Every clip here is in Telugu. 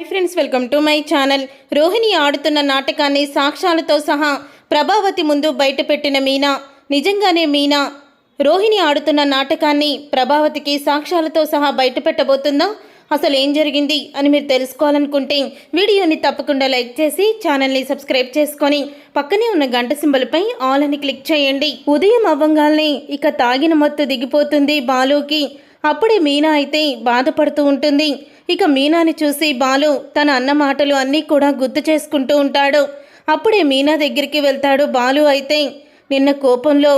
Hi friends welcome to my channel Rohini ఆడుతున్న నాటకాన్ని సాక్ష్యాలతో సహా ప్రభావతి ముందు బయటపెట్టిన మీనా. నిజంగానే మీనా రోహిణి ఆడుతున్న నాటకాన్ని ప్రభావతికి సాక్ష్యాలతో సహా బయటపెట్టబోతుందా? అసలు ఏం జరిగింది అని మీరు తెలుసుకోవాలనుకుంటే వీడియోని తప్పకుండా లైక్ చేసి ఛానల్ని సబ్స్క్రైబ్ చేసుకొని పక్కనే ఉన్న గంట సింబల్పై ఆల్ అని క్లిక్ చేయండి. ఉదయం అవ్వంగానే ఇక తాగిన మత్తు దిగిపోతుంది బాలుకి. అప్పుడే మీనా అయితే బాధపడుతూ ఉంటుంది. ఇక మీనాని చూసి బాలు తన అన్న మాటలు అన్నీ కూడా గుర్తు చేసుకుంటూ ఉంటాడు. అప్పుడే మీనా దగ్గరికి వెళ్తాడు బాలు అయితే నిన్న కోపంలో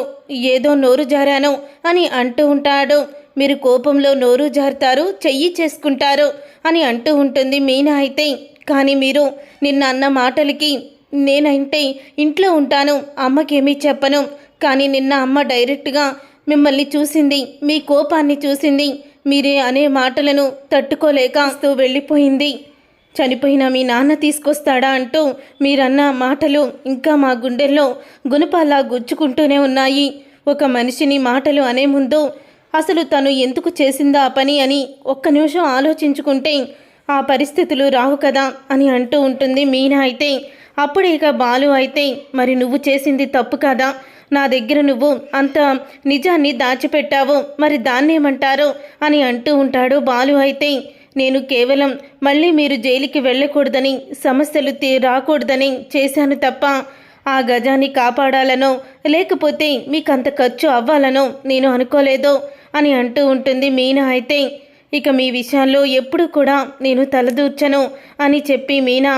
ఏదో నోరు జారాను అని అంటూ ఉంటాడు. మీరు కోపంలో నోరు జారుతారు చెయ్యి చేసుకుంటారు అని అంటూ ఉంటుంది మీనా అయితే. కానీ మీరు నిన్న అన్న మాటలకి నేనంటే ఇంట్లో ఉంటాను అమ్మకేమీ చెప్పను. కానీ నిన్న అమ్మ డైరెక్ట్గా మిమ్మల్ని చూసింది మీ కోపాన్ని చూసింది. మీరే అనే మాటలను తట్టుకోలేక వస్తూ వెళ్ళిపోయింది. చనిపోయిన మీ నాన్న తీసుకొస్తాడా అంటూ మీరన్న మాటలు ఇంకా మా గుండెల్లో గుణపాలా గుచ్చుకుంటూనే ఉన్నాయి. ఒక మనిషిని మాటలు అనే ముందు అసలు తను ఎందుకు చేసిందా ఆ పని అని ఒక్క నిమిషం ఆలోచించుకుంటే ఆ పరిస్థితులు రావు కదా అని అంటూ ఉంటుంది మీనా అయితే. అప్పుడే ఇక బాలు అయితే మరి నువ్వు చేసింది తప్పు కదా? నా దగ్గర నువ్వు అంత నిజాన్ని దాచిపెట్టావు. మరి దాన్నేమంటారు? అని అంటూ ఉంటాడు బాలు అయితే. నేను కేవలం మళ్ళీ మీరు జైలుకి వెళ్ళకూడదని సమస్యలు తీ రాకూడదని చేశాను తప్ప ఆ గజాన్ని కాపాడాలనో లేకపోతే మీకు అంత ఖర్చు అవ్వాలనో నేను అనుకోలేదు అని అంటూ ఉంటుంది మీనా అయితే. ఇక మీ విషయాల్లో ఎప్పుడు కూడా నేను తలదూర్చను అని చెప్పి మీనా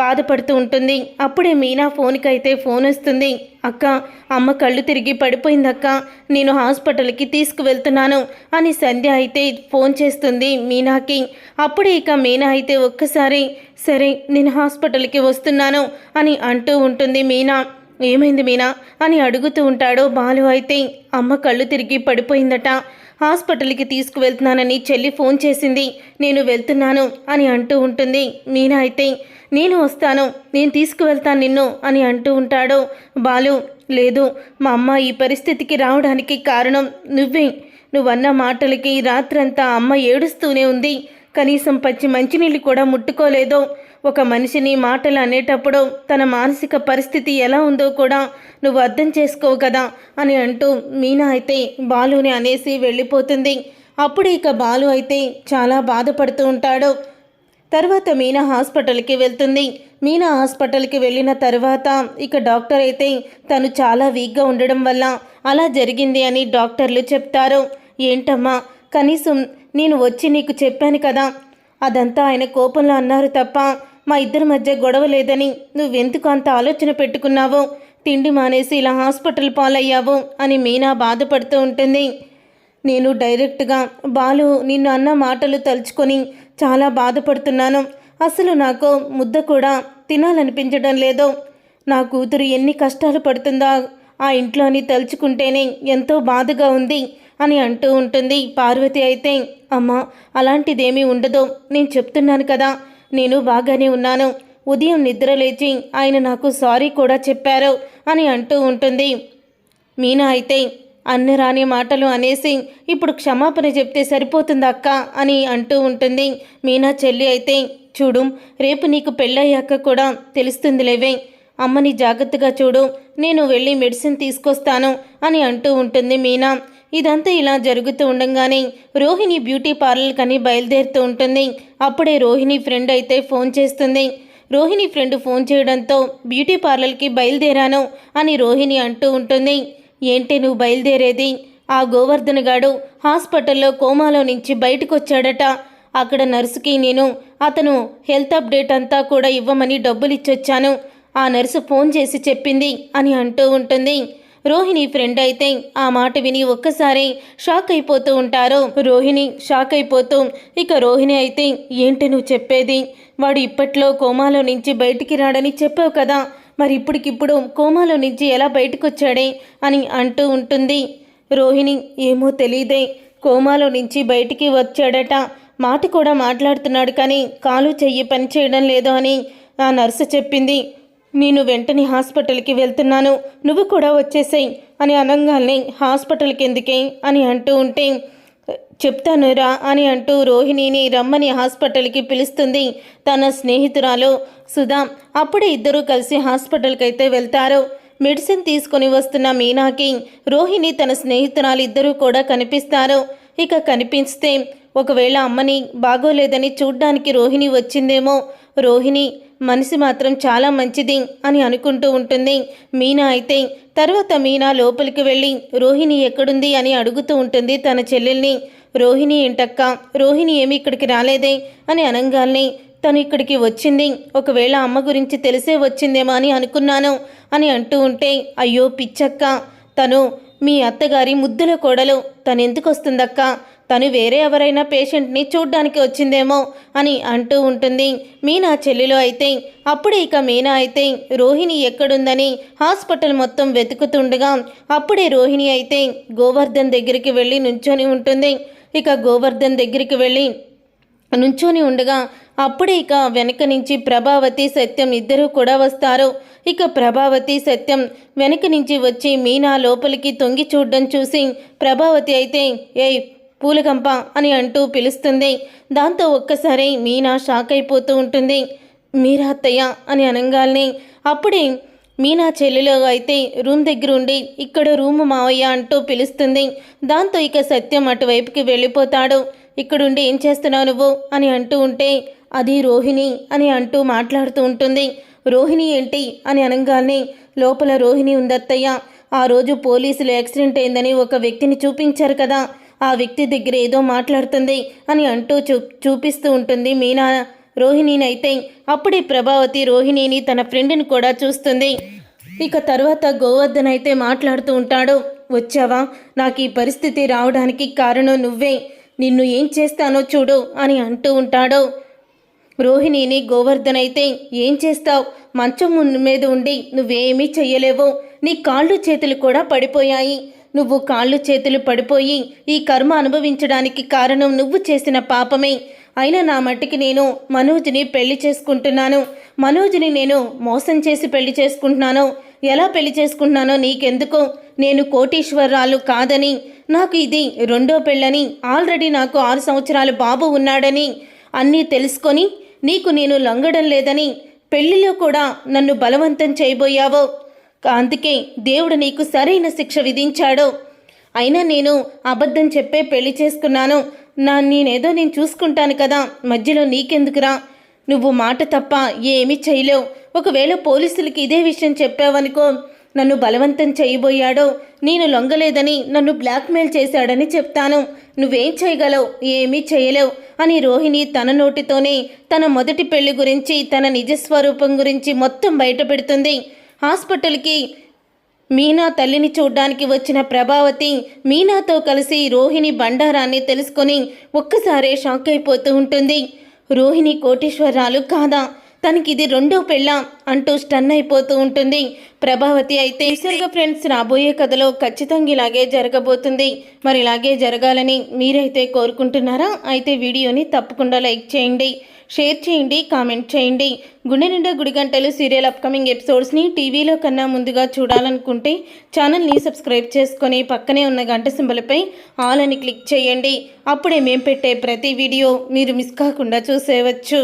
బాధపడుతూ ఉంటుంది. అప్పుడే మీనా ఫోన్కి అయితే ఫోన్ వస్తుంది అక్క అమ్మ కళ్ళు తిరిగి పడిపోయింది అక్క నేను హాస్పిటల్కి తీసుకువెళ్తున్నాను అని సంధ్య అయితే ఫోన్ చేస్తుంది మీనాకి. అప్పుడే ఇక మీనా అయితే ఒక్కసారి సరే నేను హాస్పిటల్కి వస్తున్నాను అని అంటూ ఉంటుంది మీనా. ఏమైంది మీనా అని అడుగుతూ ఉంటాడు బాలు అయితే. అమ్మ కళ్ళు తిరిగి పడిపోయిందట. హాస్పిటల్కి తీసుకువెళ్తున్నానని చెల్లి ఫోన్ చేసింది. నేను వెళ్తున్నాను అని అంటూ ఉంటుంది. మీనా అయితే నేను వస్తాను. నేను తీసుకువెళ్తాను నిన్ను అని అంటూ ఉంటాడు. బాలు లేదు మా అమ్మ ఈ పరిస్థితికి రావడానికి కారణం నువ్వే. నువ్వన్న మాటలకి రాత్రంతా అమ్మ ఏడుస్తూనే ఉంది. కనీసం పచ్చి మంచినీళ్ళు కూడా ముట్టుకోలేదు. ఒక మనిషిని మాటలు అనేటప్పుడు తన మానసిక పరిస్థితి ఎలా ఉందో కూడా నువ్వు అర్థం చేసుకోవు కదా అని అంటూ మీనా అయితే బాలుని అనేసి వెళ్ళిపోతుంది. అప్పుడు ఇక బాలు అయితే చాలా బాధపడుతూ ఉంటాడు. తర్వాత మీనా హాస్పిటల్కి వెళ్తుంది. మీనా హాస్పిటల్కి వెళ్ళిన తర్వాత ఇక డాక్టర్ అయితే తను చాలా వీక్గా ఉండడం వల్ల అలా జరిగింది అని డాక్టర్లు చెప్తారు. ఏంటమ్మా కనీసం నేను వచ్చి నీకు చెప్పాను కదా అదంతా ఆయన కోపంలో అన్నారు తప్ప మా ఇద్దరి మధ్య గొడవ లేదని నువ్వెందుకు అంత ఆలోచన పెట్టుకున్నావో? తిండి మానేసి ఇలా హాస్పిటల్ పాలయ్యావు అని మీనా బాధపడుతూ ఉంటుంది. నేను డైరెక్ట్గా బాలు నిన్ను అన్న మాటలు తలుచుకొని చాలా బాధపడుతున్నాను. అసలు నాకు ముద్ద కూడా తినాలనిపించడం లేదు. నా కూతురు ఎన్ని కష్టాలు పడుతుందా? ఆ ఇంట్లోని తలుచుకుంటేనే ఎంతో బాధగా ఉంది అని అంటూ ఉంటుంది. పార్వతి అయితే అమ్మ అలాంటిదేమీ ఉండదు. నేను చెప్తున్నాను కదా నేను బాగానే ఉన్నాను. ఉదయం నిద్ర లేచి ఆయన నాకు సారీ కూడా చెప్పారు అని అంటూ ఉంటుంది. మీనా అయితే అన్న రాని మాటలు అనేసి ఇప్పుడు క్షమాపణ చెప్తే సరిపోతుంది అక్క అని అంటూ ఉంటుంది. మీనా చెల్లి అయితే చూడు రేపు నీకు పెళ్ళయ్యాక కూడా తెలుస్తుంది లేవే అమ్మని జాగ్రత్తగా చూడు నేను వెళ్ళి మెడిసిన్ తీసుకొస్తాను అని అంటూ ఉంటుంది మీనా. ఇదంతా ఇలా జరుగుతూ ఉండగానే రోహిణి బ్యూటీ పార్లర్ కని బయలుదేరుతూ ఉంటుంది. అప్పుడే రోహిణి ఫ్రెండ్ అయితే ఫోన్ చేస్తుంది. రోహిణి ఫ్రెండ్ ఫోన్ చేయడంతో బ్యూటీ పార్లర్కి బయలుదేరాను అని రోహిణి అంటూ ఉంటుంది. ఏంటి నువ్వు బయలుదేరేది? ఆ గోవర్ధన్ గాడు హాస్పిటల్లో కోమాలో నుంచి బయటకు వచ్చాడట అక్కడ నర్సుకి నేను అతను హెల్త్ అప్డేట్ అంతా కూడా ఇవ్వమని డబ్బులు ఇచ్చొచ్చాను ఆ నర్సు ఫోన్ చేసి చెప్పింది అని అంటూ ఉంటుంది. రోహిణి ఫ్రెండ్ అయితే ఆ మాట విని ఒక్కసారి షాక్ అయిపోతూ ఉంటారు. రోహిణి షాక్ అయిపోతూ ఇక రోహిణి అయితే ఏంటి నువ్వు చెప్పేది? వాడు ఇప్పట్లో కోమాలో నుంచి బయటికి రాడని చెప్పావు కదా. మరి ఇప్పటికిప్పుడు కోమాలో నుంచి ఎలా బయటకు వచ్చాడే అని అంటూ ఉంటుంది. రోహిణి ఏమో తెలియదే కోమాలో నుంచి బయటికి వచ్చాడట. మాట కూడా మాట్లాడుతున్నాడు కానీ కాలు చెయ్యి పని చేయడం లేదు అని ఆ నర్సు చెప్పింది. నేను వెంటనే హాస్పిటల్కి వెళ్తున్నాను. నువ్వు కూడా వచ్చేసాయి అని అనగానే హాస్పిటల్కి ఎందుకే అని అంటూ ఉంటే చెప్తాను రా అని అంటూ రోహిణిని రమ్మని హాస్పిటల్కి పిలుస్తుంది తన స్నేహితురాలు సుధా. అప్పుడే ఇద్దరూ కలిసి హాస్పిటల్కి అయితే వెళ్తారు. మెడిసిన్ తీసుకొని వస్తున్న మీనాకి రోహిణి తన స్నేహితురాలు ఇద్దరూ కూడా కనిపిస్తారు. ఇక కనిపిస్తే ఒకవేళ అమ్మని బాగోలేదని చూడ్డానికి రోహిణి వచ్చిందేమో రోహిణి మనిషి మాత్రం చాలా మంచిది అని అనుకుంటూ ఉంటుంది. మీనా అయితే తర్వాత మీనా లోపలికి వెళ్ళి రోహిణి ఎక్కడుంది? అని అడుగుతూ ఉంటుంది తన చెల్లెల్ని. రోహిణి ఏంటక్క? రోహిణి ఏమి ఇక్కడికి రాలేదే? అని అనంగాల్ని తను ఇక్కడికి వచ్చింది. ఒకవేళ అమ్మ గురించి తెలిసే వచ్చిందేమో అని అనుకున్నాను అని అంటూ ఉంటే అయ్యో పిచ్చక్క! తను మీ అత్తగారి ముద్దుల కోడలు తను వస్తుందక్క తను వేరే ఎవరైనా పేషెంట్ని చూడ్డానికి వచ్చిందేమో అని అంటూ ఉంటుంది. మీనా చెల్లెలు అయితే అప్పుడే ఇక మీనా అయితే రోహిణి ఎక్కడుందని హాస్పిటల్ మొత్తం వెతుకుతుండగా అప్పుడే రోహిణి అయితే గోవర్ధన్ దగ్గరికి వెళ్ళి నుంచొని ఉంటుంది. ఇక గోవర్ధన్ దగ్గరికి వెళ్ళి నుంచొని ఉండగా అప్పుడే ఇక వెనక నుంచి ప్రభావతి సత్యం ఇద్దరూ కూడా వస్తారు. ఇక ప్రభావతి సత్యం వెనక నుంచి వచ్చి మీనా లోపలికి తొంగి చూడడం చూసి ప్రభావతి అయితే ఏయ్ పూలగంప అని అంటూ పిలుస్తుంది. దాంతో ఒక్కసారి మీనా షాక్ అయిపోతూ ఉంటుంది. మీరా అత్తయ్య అని అనగాల్ని అప్పుడే మీనా చెల్లెలో అయితే రూమ్ దగ్గర ఉండి ఇక్కడ రూము మావయ్య అంటూ పిలుస్తుంది. దాంతో ఇక సత్యం అటువైపుకి వెళ్ళిపోతాడు. ఇక్కడుండి ఏం చేస్తున్నావు నువ్వు? అని అంటూ ఉంటే అది రోహిణి అని అంటూ మాట్లాడుతూ ఉంటుంది. రోహిణి ఏంటి? అని అనగానే లోపల రోహిణి ఉందత్తయ్య. ఆ రోజు పోలీసులు యాక్సిడెంట్ అయిందని ఒక వ్యక్తిని చూపించారు కదా. ఆ వ్యక్తి దగ్గర ఏదో మాట్లాడుతుంది అని అంటూ చూ చూపిస్తూ ఉంటుంది మీనా. రోహిణిని అయితే అప్పుడే ప్రభావతి రోహిణిని తన ఫ్రెండ్ని కూడా చూస్తుంది. ఇక తర్వాత గోవర్ధన్ అయితే మాట్లాడుతూ ఉంటాడు. వచ్చావా? నాకు ఈ పరిస్థితి రావడానికి కారణం నువ్వే. నిన్ను ఏం చేస్తానో చూడు అని అంటూ ఉంటాడు. రోహిణిని గోవర్ధన్ అయితే ఏం చేస్తావు? మంచం మీద ఉండి నువ్వేమీ చెయ్యలేవు. నీ కాళ్ళు చేతులు కూడా పడిపోయాయి. నువ్వు కాళ్ళు చేతులు పడిపోయి ఈ కర్మ అనుభవించడానికి కారణం నువ్వు చేసిన పాపమే. అయినా నా మట్టికి నేను మనోజ్ని పెళ్ళి చేసుకుంటున్నాను. మనోజ్ని నేను మోసం చేసి పెళ్ళి చేసుకుంటున్నాను. ఎలా పెళ్ళి చేసుకుంటున్నానో నీకెందుకు? నేను కోటీశ్వరరాలు కాదని నాకు ఇది రెండో పెళ్ళని ఆల్రెడీ నాకు ఆరు సంవత్సరాల బాబు ఉన్నాడని అన్నీ తెలుసుకొని నీకు నేను లొంగడం లేదని పెళ్ళిలో కూడా నన్ను బలవంతం చేయబోయావో. అందుకే దేవుడు నీకు సరైన శిక్ష విధించాడు. అయినా నేను అబద్ధం చెప్పే పెళ్ళి చేసుకున్నాను. నా నేనేదో నేను చూసుకుంటాను కదా మధ్యలో నీకెందుకురా? నువ్వు మాట తప్ప ఏమీ చేయలేవు. ఒకవేళ పోలీసులకి ఇదే విషయం చెప్పావనుకో నన్ను బలవంతం చేయబోయాడో నేను లొంగలేదని నన్ను బ్లాక్మెయిల్ చేశాడని చెప్తాను. నువ్వేం చేయగలవు ఏమీ చేయలేవు అని రోహిణి తన నోటితోనే తన మొదటి పెళ్ళి గురించి తన నిజస్వరూపం గురించి మొత్తం బయటపెడుతుంది. హాస్పిటల్కి మీనా తల్లిని చూడ్డానికి వచ్చిన ప్రభావతి మీనాతో కలిసి రోహిణి బండారాన్ని తెలుసుకొని ఒక్కసారే షాక్ అయిపోతూ ఉంటుంది. రోహిణి కోటీశ్వరరాలు కాదా? తనకిది రెండో పెళ్ళ అంటూ స్టన్ అయిపోతూ ఉంటుంది. ప్రభావతి అయితే ఈశ్వర్గా ఫ్రెండ్స్ రాబోయే కథలో ఖచ్చితంగా ఇలాగే జరగబోతుంది. మరి ఇలాగే జరగాలని మీరైతే కోరుకుంటున్నారా? అయితే వీడియోని తప్పకుండా లైక్ చేయండి షేర్ చేయండి కామెంట్ చేయండి. గుండె నిండా గుడి గంటలు సీరియల్ అప్కమింగ్ ఎపిసోడ్స్ని టీవీలో కన్నా ముందుగా చూడాలనుకుంటే ఛానల్ని సబ్స్క్రైబ్ చేసుకొని పక్కనే ఉన్న గంట సింబలపై ఆల్ అని క్లిక్ చేయండి. అప్పుడే మేము పెట్టే ప్రతి వీడియో మీరు మిస్ కాకుండా చూసేవచ్చు.